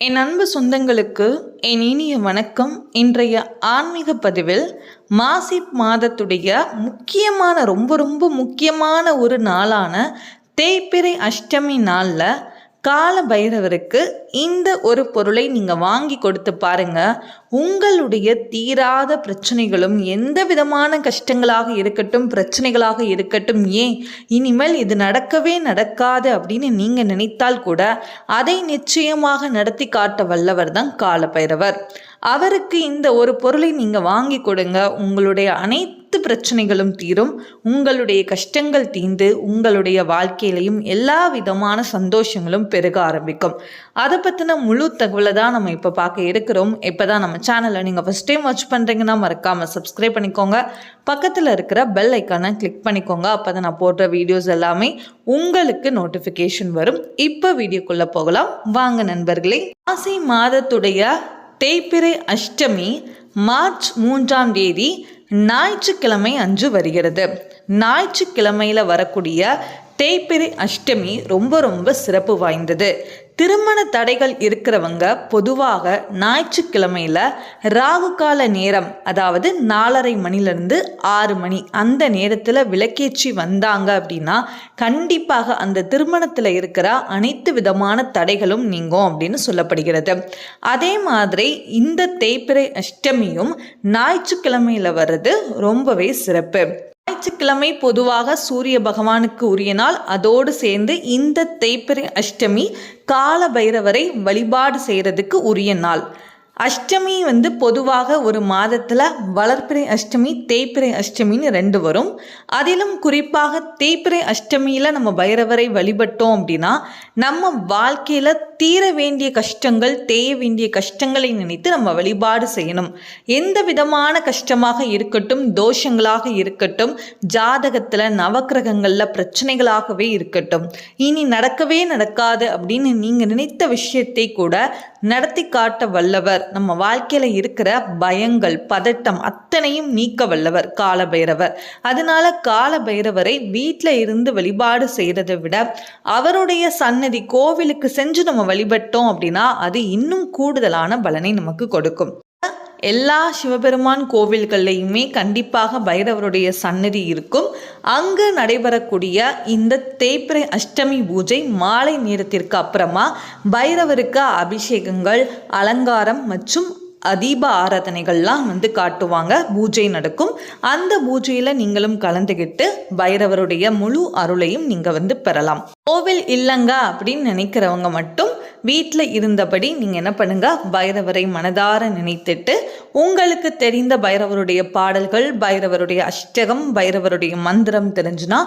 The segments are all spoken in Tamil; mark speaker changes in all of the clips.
Speaker 1: என் அன்பு சொந்தங்களுக்கு என் இனிய வணக்கம். இன்றைய ஆன்மீக பதிவில் மாசி மாதத்துடைய முக்கியமான ரொம்ப ரொம்ப முக்கியமான ஒரு நாளான தேய்பிறை அஷ்டமி நாளில் கால பைரவருக்கு இந்த ஒரு பொருளை நீங்கள் வாங்கி கொடுத்து பாருங்க. உங்களுடைய தீராத பிரச்சனைகளும் எந்த விதமான கஷ்டங்களாக இருக்கட்டும் பிரச்சனைகளாக இருக்கட்டும் ஏன் இனிமேல் இது நடக்கவே நடக்காது அப்படின்னு நீங்கள் நினைத்தால் கூட அதை நிச்சயமாக நடத்தி காட்ட வல்லவர் தான் கால பைரவர் அவருக்கு இந்த ஒரு பொருளை நீங்கள் வாங்கி கொடுங்க. உங்களுடைய அனைத்து பிரச்சனைகளும் தீரும். உங்களுடைய கஷ்டங்கள் தீர்ந்து உங்களுடைய வாழ்க்கையிலையும் எல்லா விதமான சந்தோஷங்களும் பெருக ஆரம்பிக்கும். அதை பற்றின முழு தகவலை தான் நம்ம இப்போ பார்க்க இருக்கிறோம். இப்போ தான் நம்ம சேனலை நீங்கள் ஃபஸ்ட் டைம் வாட்ச் பண்ணுறீங்கன்னா மறக்காமல் சப்ஸ்கிரைப் பண்ணிக்கோங்க. பக்கத்தில் இருக்கிற பெல் ஐக்கானை கிளிக் பண்ணிக்கோங்க. அப்போ தான் நான் போடுற வீடியோஸ் எல்லாமே உங்களுக்கு நோட்டிஃபிகேஷன் வரும். இப்போ வீடியோக்குள்ளே போகலாம். வாங்க நண்பர்களே. ஆசை மாதத்துடைய தேய்பிறை அஷ்டமி மார்ச் மூன்றாம் தேதி ஞாயிற்றுக்கிழமை அன்று வருகிறது. ஞாயிற்றுக்கிழமையில் வரக்கூடிய தேய்பிரி அஷ்டமி ரொம்ப ரொம்ப சிறப்பு வாய்ந்தது. திருமண தடைகள் இருக்கிறவங்க பொதுவாக ஞாயிற்றுக்கிழமையில் ராகு கால நேரம் அதாவது நாலரை மணிலேருந்து ஆறு மணி அந்த நேரத்தில் விளக்கேற்றி வந்தாங்க அப்படின்னா கண்டிப்பாக அந்த திருமணத்தில் இருக்கிற அனைத்து விதமான தடைகளும் நீங்கும் அப்படின்னு சொல்லப்படுகிறது. அதே மாதிரி இந்த தேய்பிறை அஷ்டமியும் ஞாயிற்றுக்கிழமையில் வர்றது ரொம்பவே சிறப்பு. ஞாயிற்றுக்கிழமை பொதுவாக சூரிய பகவானுக்கு உரிய நாள் அதோடு சேர்ந்து இந்த தேய்பிறை அஷ்டமி கால பைரவரை வழிபாடு செய்கிறதுக்கு உரிய நாள். அஷ்டமி வந்து பொதுவாக ஒரு மாதத்தில் வளர்ப்பிறை அஷ்டமி தேய்பிறை அஷ்டமின்னு ரெண்டு வரும். அதிலும் குறிப்பாக தேய்பிறை அஷ்டமியில் நம்ம பைரவரை வழிபட்டோம் அப்படின்னா நம்ம வாழ்க்கையில் தீர வேண்டிய கஷ்டங்கள் தேய வேண்டிய கஷ்டங்களை நினைத்து நம்ம வழிபாடு செய்யணும். எந்த விதமான கஷ்டமாக இருக்கட்டும் தோஷங்களாக இருக்கட்டும் ஜாதகத்தில் நவக்கிரகங்களில் பிரச்சனைகளாகவே இருக்கட்டும். இனி நடக்கவே நடக்காது அப்படின்னு நீங்கள் நினைத்த விஷயத்தை கூட நடத்தி காட்ட வல்லவர். நம்ம வாழ்க்கையில் இருக்கிற பயங்கள் பதட்டம் அத்தனையும் நீக்க வல்லவர் காலபைரவர். அதனால கால பைரவரை வீட்டில் இருந்து வழிபாடு செய்கிறதை விட அவருடைய சன்னதி கோவிலுக்கு செஞ்சு நம்ம வழிபட்டோம் அப்படின்னா அது இன்னும் கூடுதலான பலனை நமக்கு கொடுக்கும். எல்லா சிவபெருமான் கோவில்கள்லையுமே கண்டிப்பாக பைரவருடைய சன்னதி இருக்கும். அங்கு நடைபெறக்கூடிய இந்த தேய்பிரை அஷ்டமி பூஜை மாலை நேரத்திற்கு அப்புறமா பைரவருக்கு அபிஷேகங்கள் அலங்காரம் மற்றும் அதீப ஆராதனைகள்லாம் வந்து காட்டுவாங்க. பூஜை நடக்கும். அந்த பூஜையில் நீங்களும் கலந்துக்கிட்டு பைரவருடைய முழு அருளையும் நீங்கள் வந்து பெறலாம். கோவில் இல்லைங்க அப்படின்னு நினைக்கிறவங்க மட்டும் வீட்டில் இருந்தபடி நீங்கள் என்ன பண்ணுங்கள் பைரவரை மனதார நினைத்துட்டு உங்களுக்கு தெரிந்த பைரவருடைய பாடல்கள் பைரவருடைய அஷ்டகம் பைரவருடைய மந்திரம் தெரிஞ்சுனா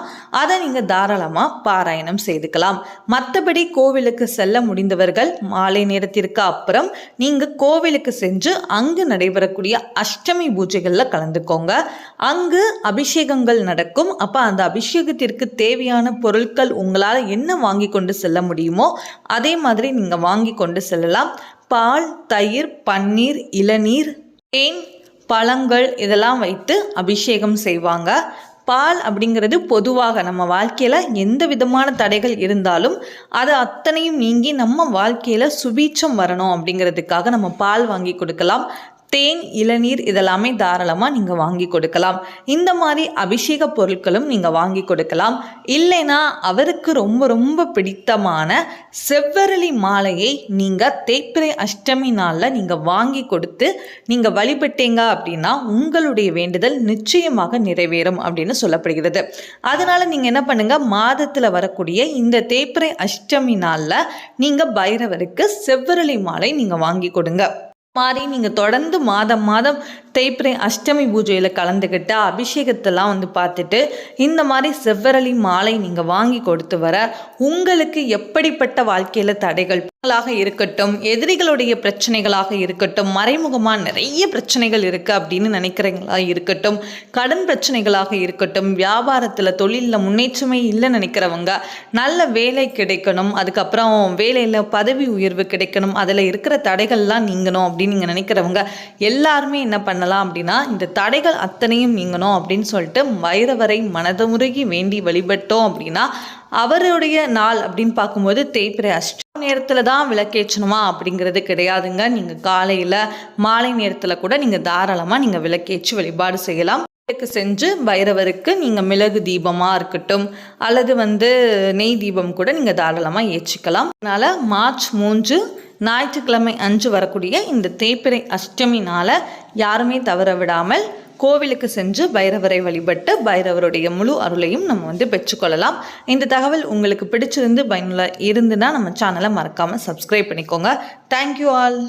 Speaker 1: அதை நீங்கள் தாராளமாக பாராயணம் செய்துக்கலாம். மற்றபடி கோவிலுக்கு செல்ல முடிந்தவர்கள் மாலை நேரத்திற்கு அப்புறம் நீங்கள் கோவிலுக்கு சென்று அங்கு நடைபெறக்கூடிய அஷ்டமி பூஜைகளில் கலந்துக்கோங்க. அங்கு அபிஷேகங்கள் நடக்கும். அப்போ அந்த அபிஷேகத்திற்கு தேவையான பொருட்கள் உங்களால் என்ன வாங்கி கொண்டு செல்ல முடியுமோ அதே மாதிரி நீங்கள் வாங்கி கொண்டு செல்லலாம். பால் தயிர் பன்னீர் இளநீர் தேன் பழங்கள் இதெல்லாம் வைத்து அபிஷேகம் செய்வாங்க. பால் அப்படிங்கிறது பொதுவாக நம்ம வாழ்க்கையில் எந்த விதமான தடைகள் இருந்தாலும் அது அத்தனையும் நீங்கி நம்ம வாழ்க்கையில் சுபீட்சம் வரணும் அப்படிங்கிறதுக்காக நம்ம பால் வாங்கி கொடுக்கலாம். தேன் இளநீர் இதெல்லாமே தாராளமாக நீங்கள் வாங்கி கொடுக்கலாம். இந்த மாதிரி அபிஷேக பொருட்களும் நீங்கள் வாங்கி கொடுக்கலாம். இல்லைன்னா அவருக்கு ரொம்ப ரொம்ப பிடித்தமான செவ்வரளி மாலையை நீங்கள் தேய்பிரை அஷ்டமி நாளில் நீங்கள் வாங்கி கொடுத்து நீங்கள் வழிபட்டீங்க அப்படின்னா உங்களுடைய வேண்டுதல் நிச்சயமாக நிறைவேறும் அப்படின்னு சொல்லப்படுகிறது. அதனால் நீங்கள் என்ன பண்ணுங்கள் மாதத்தில் வரக்கூடிய இந்த தேய்பிரை அஷ்டமி நாளில் நீங்கள் பைரவருக்கு செவ்வரளி மாலை நீங்கள் வாங்கி கொடுங்க. மாதிரி நீங்கள் தொடர்ந்து மாதம் மாதம் தேய்பிரை அஷ்டமி பூஜையில் கலந்துக்கிட்டு அபிஷேகத்தெல்லாம் வந்து பார்த்துட்டு இந்த மாதிரி செவ்வரளி மாலை நீங்கள் வாங்கி கொடுத்து வர உங்களுக்கு எப்படிப்பட்ட வாழ்க்கையில் தடைகள் இருக்கட்டும் எதிரிகளுடைய பிரச்சனைகளாக இருக்கட்டும் மறைமுகமாக நிறைய பிரச்சனைகள் இருக்குது அப்படின்னு நினைக்கிறீங்களா இருக்கட்டும் கடன் பிரச்சனைகளாக இருக்கட்டும் வியாபாரத்தில் தொழிலில் முன்னேற்றமே இல்லை நினைக்கிறவங்க நல்ல வேலை கிடைக்கணும் அதுக்கப்புறம் வேலையில் பதவி உயர்வு கிடைக்கணும் அதில் இருக்கிற தடைகள்லாம் நீங்கணும் அப்படின்னு நீங்கள் நினைக்கிறவங்க எல்லாருமே என்ன பண்ணலாம் அப்படின்னா இந்த தடைகள் அத்தனையும் நீங்கணும் அப்படின்னு சொல்லிட்டு வைரவரை மனதமுருகி வேண்டி வழிபட்டோம் அப்படின்னா அவருடைய நாள் அப்படின்னு பார்க்கும்போது தேய்பிரை அஷ்ட நேரத்தில் தான் விளக்கேற்றணுமா அப்படிங்கிறது கிடையாதுங்க. நீங்கள் காலையில் மாலை நேரத்தில் கூட நீங்கள் தாராளமாக நீங்கள் விளக்கேற்றி வழிபாடு செய்யலாம். விளக்கு செஞ்சு பைரவருக்கு நீங்கள் மிளகு தீபமாக இருக்கட்டும் அல்லது வந்து நெய் தீபம் கூட நீங்கள் தாராளமாக ஏற்றிக்கலாம். அதனால் மார்ச் மூன்று ஞாயிற்றுக்கிழமை அன்று வரக்கூடிய இந்த தேய்பிறை அஷ்டமினால் யாருமே தவற விடாமல் கோவிலுக்கு சென்று பைரவரை வழிபட்டு பைரவருடைய முழு அருளையும் நம்ம வந்து பெற்றுக்கொள்ளலாம். இந்த தகவல் உங்களுக்கு பிடிச்சிருந்து பயனுள்ள இருந்துன்னா நம்ம சேனலை மறக்காமல் சப்ஸ்கிரைப் பண்ணிக்கோங்க. Thank you all